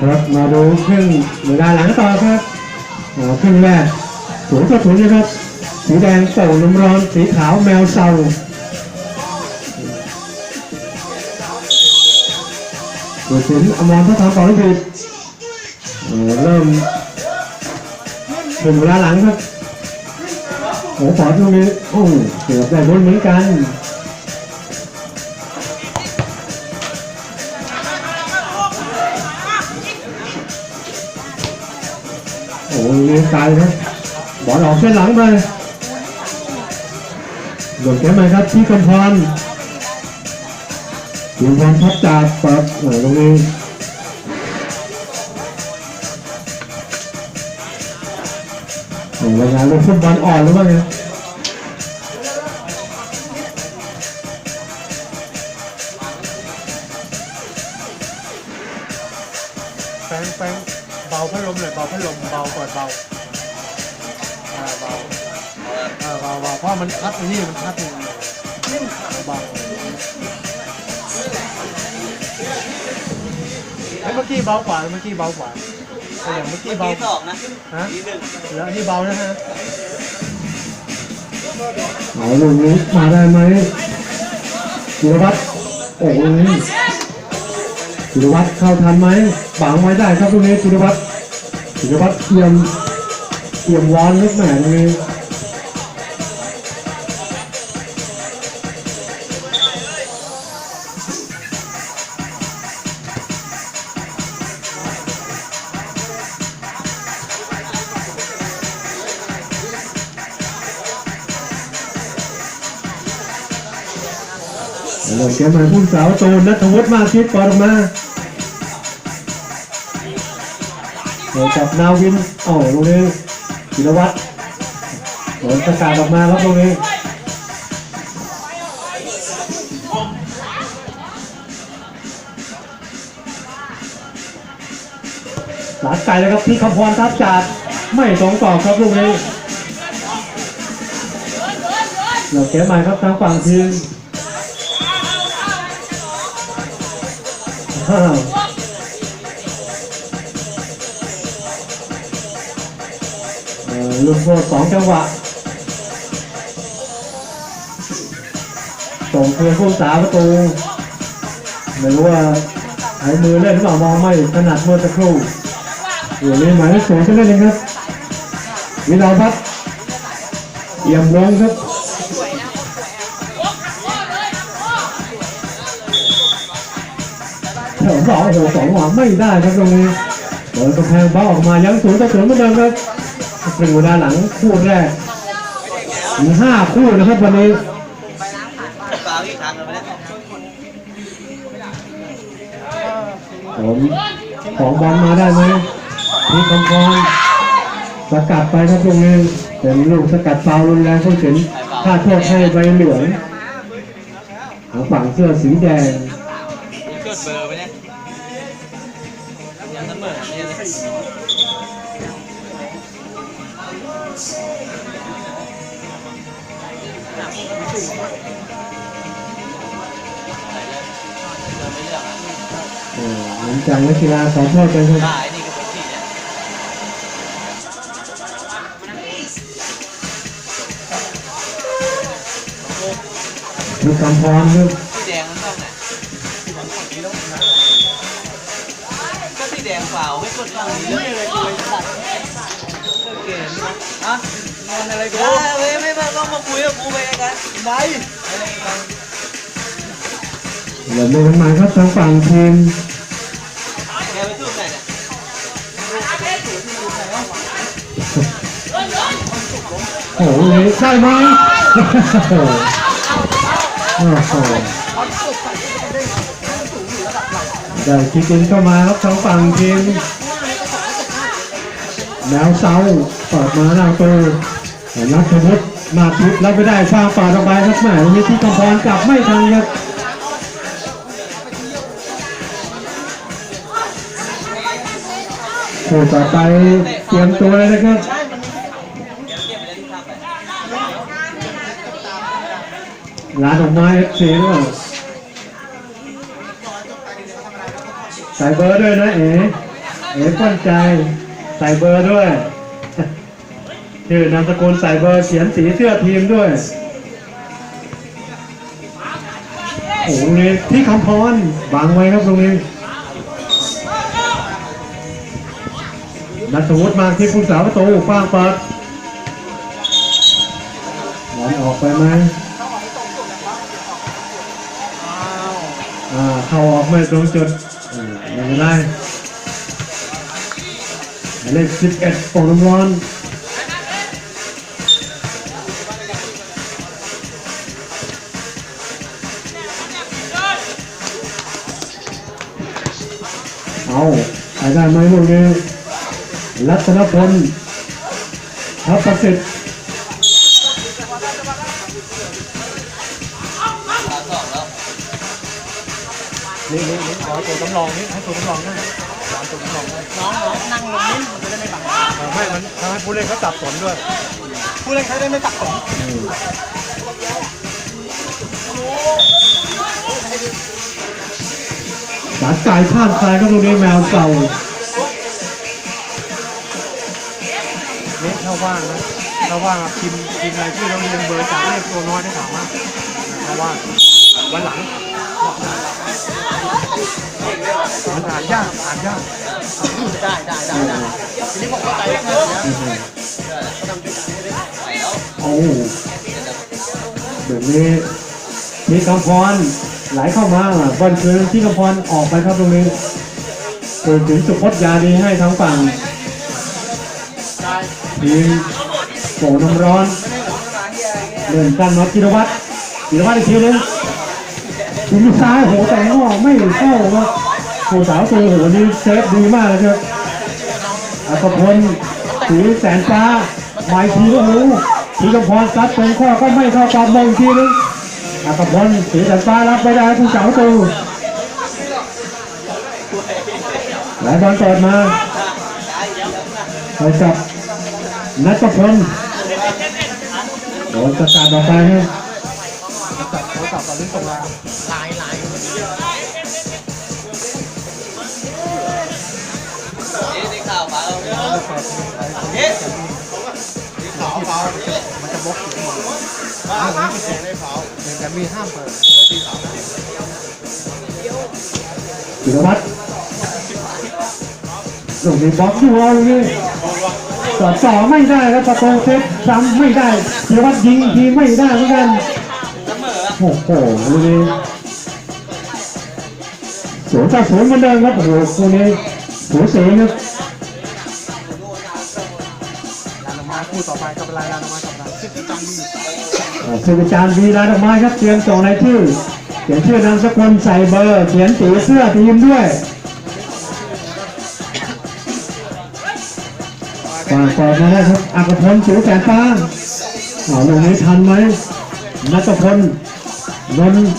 ครับมาดูครึ่งเวลาหลังต่อครับอ่าครึ่งแรกศูนย์ต่อศูนย์นะครับ สีแดงโป่งน้ำร้อน สีขาวแมวเซาตัวสินอมรพัฒนาต่อลูกผิดเริ่มถึงเวลาหลังครับโอ้ขอตรงนี้โอ้เกือบได้บนเหมือนกัน อ้ยเลี้ยงไกลครับบอลออกเส้นหลังไปโดนแก้ไหมครับที่กำพรทีมพรพับจากเปิดโอ้ยตรงนี้โอ้ยรายงานเรื่องฟุตบอลอ่อนหรือเปล่าเนี่ย เบาเปิดเบาอ่าเบาอ่าเบาเบาเพราะมันพัดไอ้นี่มันพัดอยู่เบาเฮ้ยเมื่อกี้เบากว่าเมื่อกี้เบากว่าแต่อย่างเมื่อกี้เมื่อเบากี้สองนะฮะทีหนึ่งแล้วอันนี้เบานะฮะเอาลูกนี้มาได้ไหมจิรวัตรโอ้ยจิรวัตรเข้าทันไหมบังไว้ได้ครับลูกนี้จิรวัตร จิรวัตรเทียมเทียมวอนลึกแหมตรงนี้เริ่มเกมมาพุ่งสาวตูนนัทวุฒิมาคิดปอดออกมา เดี๋ยวกับนาวินโอ้ตรงนี้จิรวัตรโดนประกาศออกมาครับตรงนี้หลานไก่เลยครับที่คำพรทับจากไม่สองต่อครับลูกนี้เริ่มเกมใหม่ครับทางฝั่งทีม ลูกโทษสองจังหวะ ส่งเพื่อนผู้สาประตู ไม่รู้ว่าใช้มือเล่นหรือเปล่ามองไม่ถนัดเมื่อสักครู่อยู่นี้หมายเลขศูนย์จะเล่นเองครับวิลาพัฒน์เอี่ยมลงครับแถวสองโอ้โหสองหวังไม่ได้ครับตรงนี้โดนกระแพงบ้าออกมายังศูนต่อศูนย์เหมือนเดิมครับ หนึ่งเวลาหลังคู่แรกมีห้าคู่นะครับวันนี้ผมของบอลมาได้ไหมมีคำพรสกัดไปครับตรงนี้เป็นลูกสกัดฟาวล์รุนแรงผู้สินค่าโทษให้ใบเหลืองทางฝั่งเสื้อสีแดง อเหมือนจังนักกีฬาขอโทษกันครับได้นี่ก็เป็นที่เนี่ยมีคำพรครับสีแดงมันต้องไหนก็สีแดงเปล่าไม่กดฝั่งนี้เลยกูเลยตัดโอเคฮะงอนอะไรกูเว้ยไม่มาต้องมาคุยกับกูไปกันไปเหลือมือมาครับทางฝั่งทีม โอ้โหใช่ไหมโอ้โหโอ้โหได้คิกอินเข้ามาครับทางฝั่งทีมแนวเซาเปิดมาหน้าตูนัทวุฒิมาพิดรับไม่ได้ช่างปาดออกไปครับแหมวันนี้ที่กำพรกลับไม่ทันครับผู้ต่อไปเตรียมตัวเลยนะครับ เก็บไปได้ที่ทำไป ร้านดอกไม้เอฟซีด้วยใส่เบอร์ด้วยนะเอ๋เอ๋ก้นใจ ใส่เบอร์ด้วยชื่อนามสกุลใส่เบอร์เขียนสีเสื้อทีมด้วยโอ้โหตรงนี้ที่คำพรบังไว้ครับตรงนี้นัทวุฒิมาที่ผู้สาวประตูฟางเปิดบอลออกไปไหม อ่าเข้าออกไม่ตรงจุดอ่าไม่เป็นไรหมายเลขสิบเอ็ดปองน้ำร้อนเอาไปได้ไหมลูกนี้รัตนพลทัพประสิทธิ์ นี่นี่นี่ขอตัวสำรองนี่ให้ตัวสำรองนั่งขอตัวสำรองนั่งน้องนั่งลงนิดมันจะได้ไม่บังเออไม่มันทำให้ผู้เล่นเขาสับสนด้วย ผู้เล่นเขาได้ไม่สับสนสารกายข้ามซ้ายก็ตรงนี้แมวเก่านี่ถ้าว่างนะถ้าว่างพิมพ์พิมพ์รายชื่อแล้วเรียงเบอร์จากเลขตัวน้อยได้สามารถถ้าว่างวันหลัง มันอ่านยากอ่านยากได้ได้ได้ได้ทีนี้ผมเข้าใจเรื่องนะโอ้แบบนี้ที่กำพรไหลเข้ามาบอลคืนที่กำพรออกไปครับตรงนี้เกิดถึงสุพจน์ยาดีให้ทั้งฝั่งทีมโสน้ำร้อนเดินกันมาธีรวัตรธีรวัตรอีกทีนึง ทีมซ้ายโหแต่งออกไม่เข้าครับโหสาวตัวโหนี่เซฟดีมากเลยครับอัศพลสีแสนฟ้าหมายทีก็หูทีกำพรซัดตรงข้อก็ไม่เข้ากรอบมงอีกทีนึงอัศพลสีแสนฟ้ารับไปได้ผู้สาวตัวหลายบอลเปิดมาไปจับนัทพลโดนสกัดออกไปครับ มันจะบล็อกอยู่ข้างบนห้ามนี้ก็เสียได้เหมือนกันมีห้ามเปิดจิรวัตรส่งในบล็อกดูเอาเลยสอดสอไม่ได้ครับประตูเซฟซ้ำไม่ได้จิรวัตรยิงทีไม่ได้เหมือนกันโอ้โหลูกนี้ศูนย์ต่อศูนเหมือนเดิมครับโอ้โหคู่นี้สูสีครับ อ่าคืออาจารย์วีลาดอกไม้ครับเตรียมส่งรายชื่อเขียนชื่อนามสกุลใส่เบอร์เขียนสีเสื้อทีมด้วยฝากเปิดมาได้ครับอักพลสูแสนฟ้าเอาลงนี้ทันไหมนัทพลนนท์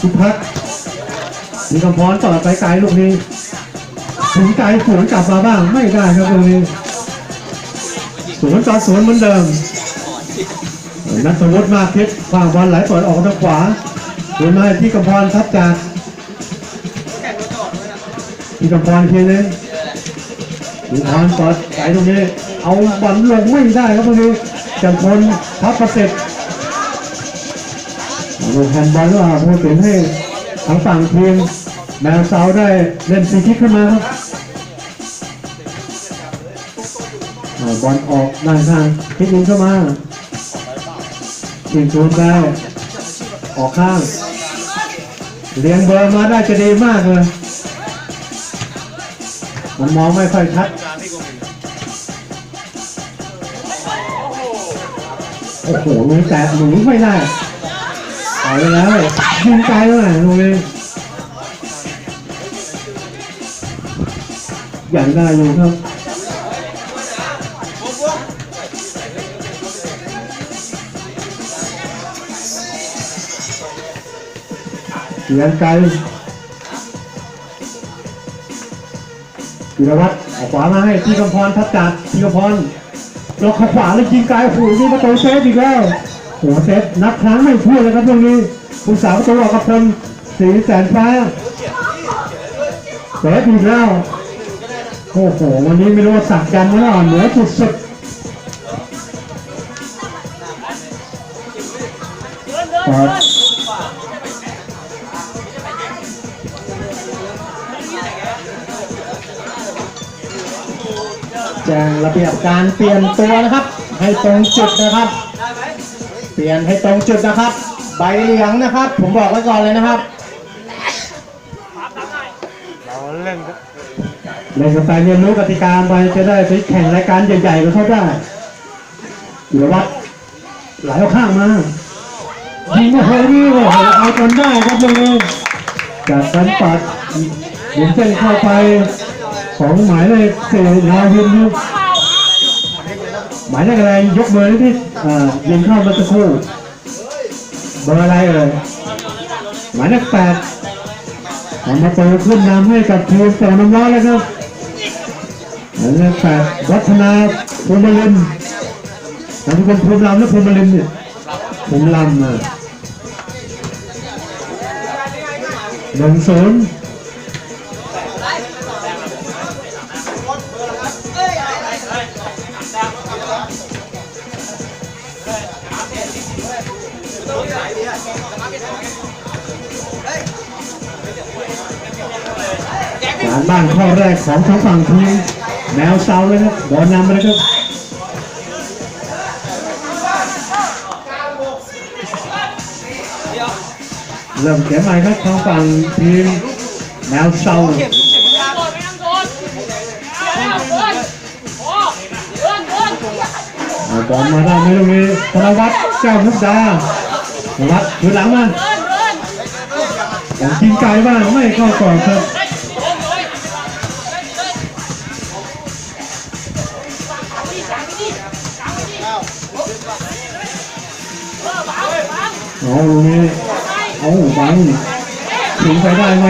สุพัฒน์มีกำพรต่อไปไกลลูกนี้ถึงไกลสวนกลับมาบ้างไม่ได้ครับตรงนี้สวนต่อสวนเหมือนเดิม นัทวุฒิมากพิษวางบอลไหลเปิดออกทางขวาหรือไม่ที่กำพรทับจากที่กำพรทียนึงดูพรเปิดไปตรงนี้ เอาบอลลงไม่ได้ครับตรงนี้จันพลทับประเสิทธิ์ดูแฮนด์บอลว่าพูดถึงให้ทางฝั่งทีมแมวเซาได้เล่นฟรีคิกขึ้นมาครับบอลออกด้านข้างคิกยิงเข้ามา ยิงชูนได้ ออกข้าง เลี้ยงเบอร์มาได้จะดีมากเลย มันมองไม่ค่อยชัด โอ้โหลุงแต่หนูไม่ได้ไปแล้วยิงไกลเลยตรงนี้อย่างได้อยู่ครับ เสียงไกลธีรวัตรเอาขวามาให้ที่กำพรทับจัดที่กำพรเราเข้าขวาแล้วยิงไกลโอ้โหนี่ประตูเซฟอีกแล้วโอ้โหเซฟนับครั้งไม่ถ้วนเลยครับตรงนี้ผู้สาวประตูออกกับพลสีแสนฟ้าเปิดอีกแล้วโอ้โหวันนี้ไม่รู้ว่าสักยันต์มาแล้วเหนือสุดๆเปิด แจ้งระเบียบการเปลี่ยนตัวนะครับ ให้ตรงจุดนะครับ เปลี่ยนให้ตรงจุดนะครับ ใบเหลืองนะครับ ผมบอกไว้ก่อนเลยนะครับเราเล่นก็เล่นกันไปเรียนรู้กติกาไปจะได้ไปแข่งรายการใหญ่ๆกับเขาได้เดี๋ยววัดไหลเอาข้างมายิงโอ้โหนี่โอ้โหเอาจนได้ครับตรงนี้จากการปัดยิงเส้นเข้าไป ของหมายเลขสี่นาวินครับหมายเลขอะไรยกมือที่อ่ายิงเข้ามาสักครู่เบอร์อะไรเอ่ยหมายเลขแปดทำมาเปิดขึ้นนำให้กับทีมแสงน้ำร้อนแล้วครับหมายเลขแปดวัฒนาภูมิลินทำเป็นภูมิลำและภูมิลินเนี่ยภูมิลำอะหนึ่งศูนย์ การบ้านข้อแรกของทั้งฝั่งทีมแมวเซาเลยครับบอลนำไปเลยครับเริ่มเขียนใหม่ครับทางฝั่งทีมแมวเซาบอลมาได้ไหมตรงนี้ธนวัฒน์เจ้ามุกดา วัฒน์ถือหลังมาเดินเดินอย่างกินไก่บ้างไม่เข้ากรอบครับเอาตรงนี้เอาบังถึงไปได้ไหม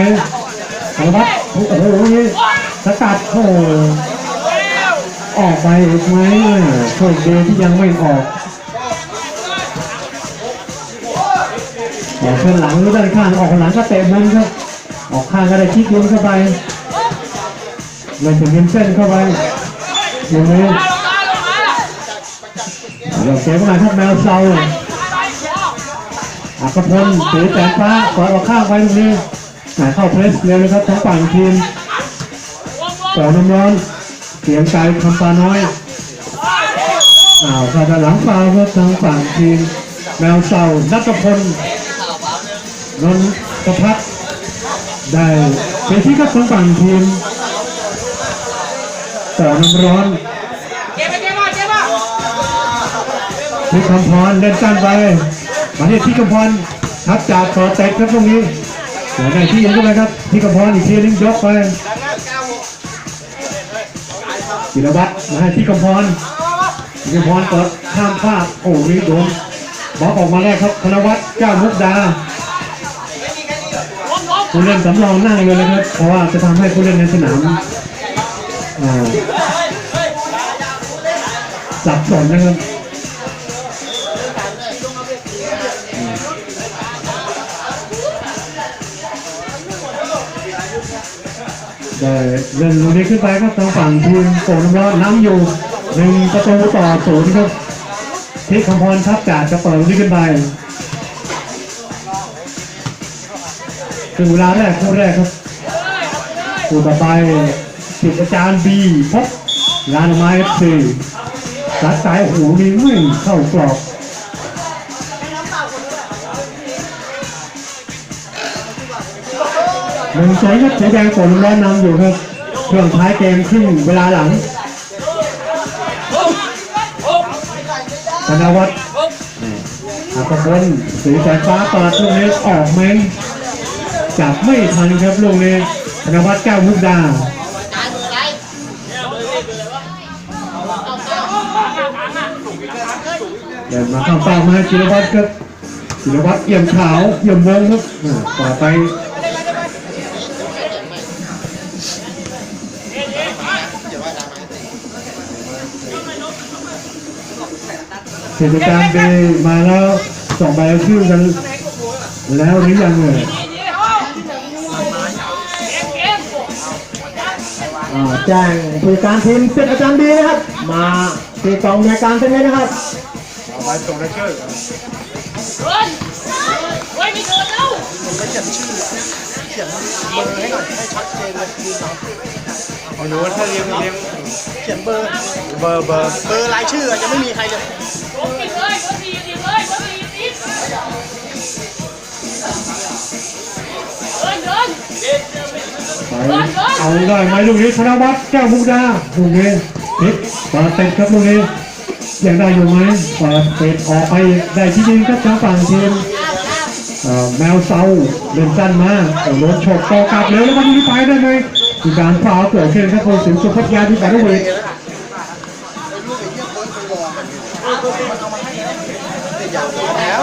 ธนวัฒน์โอ้โหนี่สกัดโอ้ออกไปอีกไหมโชคดีที่ยังไม่ออก ออกข้างหลังหรือด้านข้างออกหลังก็เตะมุมครับ ออกข้างก็ได้คิกมุมเข้าไปเลยถึงริมเส้นเข้าไปอย่างนี้เดี๋ยวเสียเวลาครับแมวเซาอักพลสีแสงฟ้าปล่อยออกข้างไปตรงนี้หาเข้าเพรสเร็วเลยครับทั้งฝั่งทีมต่อน้ำร้อนเสียงไกลคำปาน้อยอ้าวข้าดาหลังฟาวครับทางฝั่งทีมแมวเซานักพล นนท์ประพัฒน์ได้เป็นที่ก็ทางฝั่งทีมต่อน้ำร้อนที่คำพรเล่นสั้นไปมาที่ที่คำพรทับจากต่อเตะครับตรงนี้เสียได้ที่ยิงเข้าไปครับที่คำพรอีกทีนึงยกไปจิรวัตรมาให้ที่คำพรที่คำพรเปิดข้ามฟากโอ้นี่โดนบล็อกออกมาแรกครับธนวัฒน์เจ้ามุกดา ผู้เล่นสำรองนั่งเลยนะครับ เพราะว่าจะทำให้ผู้เล่นในสนามสับสนนะครับได้เล่นลูกนี้ขึ้นไปครับทางฝั่งทีมโป่งน้ำร้อนน้ำอยู่หนึ่งประตูต่อศูนย์ครับที่คำพรทับจ่าจะเปิดลูกนี้ขึ้นไป ถึงเวลาแรกคู่แรกครับคู่ต่อไปสิทธิ์อาจารย์บีพบลานไม้เอฟซีสัดสายหูนี่ไม่เข้ากรอบหนึ่งสวยครับสีแดงฝนร้อนนำอยู่ครับช่วงท้ายเกมครึ่งเวลาหลังธนวัฒน์อาภพลสีแสงฟ้าเปิดลูกนี้ออกไหม จับไม่ทันครับลูกนี้ธนวัฒน์แก้วมุกดาเดินมาข้างเป้ามาให้จิรวัตรครับจิรวัตรเอี่ยมขาวเอี่ยมวงครับต่อไปเทศกาลเบย์มาแล้วส่งใบชื่อกันแล้วหรือยังเนี่ย แจ้งผู้การทีมเป็นอาจารย์ดีนะครับ มาที่กองในวยการเส้นนี้นะครับเอาส่งในเชื่อเดินเฮ้ยไม่เดินแล้วผมก็เขียนชื่อเขียนเบอร์ให้หน่อยให้ชัดเจนเลยทีมเราเอาหนูถ้าเลี้ยงเลี้ยงเขียนเบอร์เบอร์เบอร์เบอร์รายชื่ออะยังไม่มีใครเลย เอาได้ไหมลูกนี้ธนวัฒน์แก้วมุกดาลูกนี้พลิกเปิดติดครับลูกนี้ยังได้อยู่ไหมปิดติดออกไปได้ที่ยิงครับทางฝั่งทีมแมวเซาเดินสั้นมาเอาโดนฉกต่อกลับเลยแล้วมันนี้ไปได้ไหมมีการฟาวเกิดขึ้นครับคนสิงสุพัทยาที่แบตเตอร์เวทแล้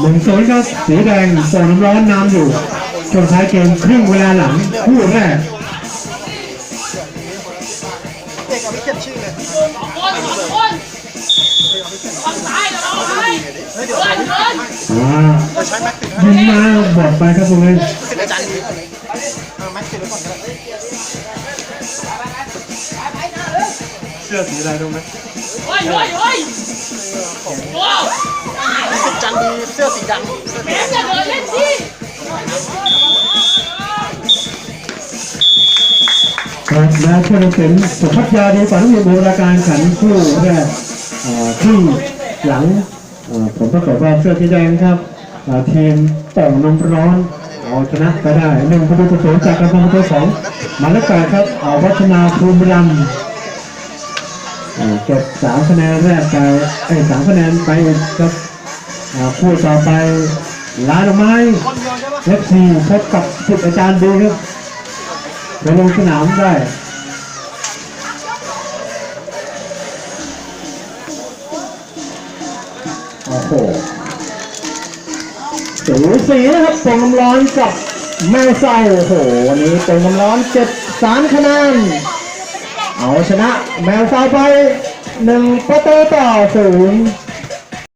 หนึ่งศูนย์ครับสีแดงโป่งน้ำร้อนน้ำอยู่ ช่วงท้ายเกมครึ่งเวลาหลังคู่แรกเด็กกับไม่เขียนชื่อเลยสองคนสองคนฝั่งซ้ายเราเอาให้เดินเดินอ่าเราใช้แม็กติดยิงมาบอดไปครับตรงนี้ติดอาจารย์ดีเออแม็กติดไว้ก่อนก็ได้เสื้อสีอะไรรู้ไหมเฮ้ยเฮ้ยเฮ้ยว้าวนี่ติดอาจารย์ดีเสื้อสีดำเสื้อแหมจะเดินเล่นสิ ครับแล้วผู้ตัดสินสุพัทยาดีฝันมีบูรการขันคู่แรกอ่าครึ่หลังผมก็บอกว่าเสื้อสีแดงครับทีมโป่งน้ำร้อนเอาชนะไปได้หนึ่งประตูต่อศูนย์จากการประตูสองมาเลขแปดครับเอาวัฒนาภูมิรำเก็บสามคะแนนแรกไปไอ้สามคะแนนไปครับคู่ต่อไปลาดอกไม้ เอฟซีพบกับสุดอาจารย์ดีครับไปลงสนามได้โอ้โหสูสีนะครับปงน้ำร้อนกับแม่ไส้โอ้โหวันนี้ปงน้ำร้อนเจ็ดสามคะแนนเอาชนะแมวซาวไปหนึ่งประตูต่อศูนย์